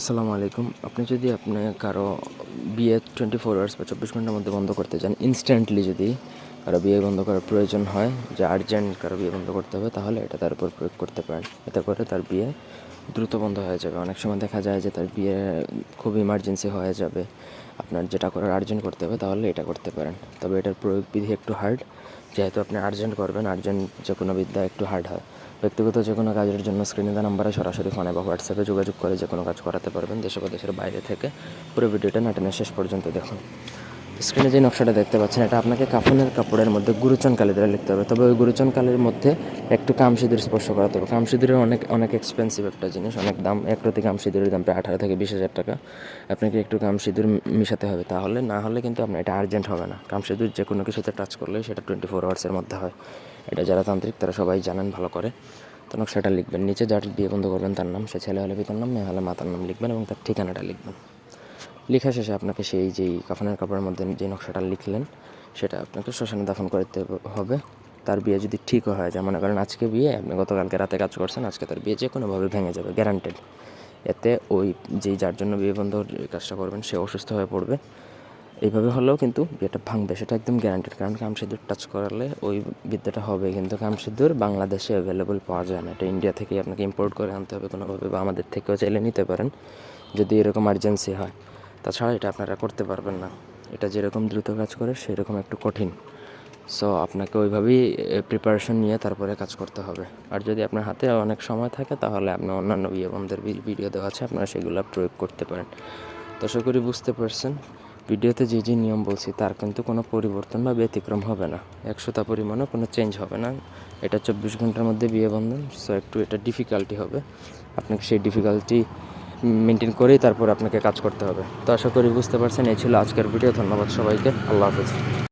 আসসালামু আলাইকুম। আপনি যদি আপনি কারও বিয়ে টোয়েন্টি ফোর আওয়ার্স বা চব্বিশ ঘণ্টার মধ্যে বন্ধ করতে চান ইনস্ট্যান্টলি যদি কারও বিয়ে বন্ধ করার প্রয়োজন হয়, যে আর্জেন্ট কারও বিয়ে বন্ধ করতে হবে, তাহলে এটা তার উপর প্রয়োগ করতে পারেন। এতে করে তার বিয়ে দ্রুত বন্ধ হয়ে যাবে। অনেক সময় দেখা যায় যে তার বিয়ে খুব ইমার্জেন্সি হয়ে যাবে। আপনার যেটা করার আর্জেন্ট করতে হবে, তাহলে এটা করতে পারেন। তবে এটার প্রয়োগ বিধি একটু হার্ড যেহেতু আপনি আর্জেন্ট করবেন আর্জেন্ট যে কোনো বিদ্যা একটু হার্ড হয়। ব্যক্তিগত যে কোনো কাজের জন্য স্ক্রিনে দেওয়া নাম্বারে সরাসরি ফোনে বা হোয়াটসঅ্যাপে যোগাযোগ করে যে কোনো কাজ করাতে পারবেন দেশ বা দেশের বাইরে থেকে। পুরো ভিডিওটা নাটেনের শেষ পর্যন্ত দেখুন। স্ক্রিনে যে নকশাটা দেখতে পাচ্ছেন, এটা আপনাকে কাফনের কাপড়ের মধ্যে গুরুচন কালি দ্বারা লিখতে হবে। তবে ওই গুরুচন কালির মধ্যে একটু কামসিঁদুর স্পর্শ করাতে হবে। কামসিঁদুরের অনেক অনেক এক্সপেন্সিভ একটা জিনিস, অনেক দাম। এক প্রতি কামসিঁদুরের দাম প্রায় আঠারো থেকে বিশ হাজার টাকা। আপনাকে একটু কামসিঁদুর মিশাতে হবে তাহলে। না হলে কিন্তু আপনার এটা আর্জেন্ট হবে না। কামসিঁদুর যে কোনো কিছুতে টাচ করলে সেটা টোয়েন্টি ফোর আওয়ার্সের মধ্যে হয়। এটা যারা তান্ত্রিক, তারা সবাই জানেন, ভালো করে। তো নকশাটা লিখবেন। নিচে যার বিয়ে বন্ধ করবেন তার নাম, সে ছেলে হলে পিতার নাম, মেয়ে হলে মাতার নাম লিখবেন এবং তার ঠিকানাটা লিখবেন। লেখা শেষে আপনাকে সেই যেই কাফনের কাপড়ের মধ্যে যে নকশাটা লিখলেন, সেটা আপনাকে শ্মশানে দাফন করতে হবে। তার বিয়ে যদি ঠিকও হয় যায় মনে করেন আজকে বিয়ে, আপনি গতকালকে রাতে কাজ করছেন, আজকে তার বিয়ে যে কোনোভাবে ভেঙে যাবে গ্যারান্টেড এতে ওই যেই যার জন্য বিয়ে বন্ধ কাজটা করবেন, সে অসুস্থ হয়ে পড়বে। এইভাবে হলেও কিন্তু বিয়েটা ভাঙবে, সেটা একদম গ্যারান্টেড কারণ কামসিদ্দুর টাচ করালে ওই বিদ্যাটা হবে কিন্তু কামসিদ্দুর বাংলাদেশে অ্যাভেলেবল পাওয়া যায় না। এটা ইন্ডিয়া থেকে আপনাকে ইম্পোর্ট করে আনতে হবে কোনোভাবে, বা আমাদের থেকেও চাইলে নিতে পারেন, যদি এরকম আর্জেন্সি হয়। তাছাড়া এটা আপনারা করতে পারবেন না। এটা যেরকম দ্রুত কাজ করে, সেরকম একটু কঠিন। সো আপনাকে ওইভাবেই প্রিপারেশন নিয়ে তারপরে কাজ করতে হবে। আর যদি আপনার হাতে অনেক সময় থাকে, তাহলে আপনি অন্যান্য বন্ধের ভিডিও দেওয়া আছে, আপনারা সেগুলো প্রয়োগ করতে পারেন। তো আশা করি বুঝতে পারছেন। ভিডিওতে যে যে নিয়ম বলছি, তার কিন্তু কোনো পরিবর্তন বা ব্যতিক্রম হবে না। একশোটা পরিমাণও কোনো চেঞ্জ হবে না। এটা চব্বিশ ঘণ্টার মধ্যে বিয়ে বন্ধন সো একটু এটা ডিফিকাল্টি হবে। আপনাকে সেই ডিফিকাল্টি মেনটেন করেই তারপর আপনাকে কাজ করতে হবে। তো আশা করি বুঝতে পারছেন, এই ছিল আজকের ভিডিও। ধন্যবাদ সবাইকে। আল্লাহ হাফেজ।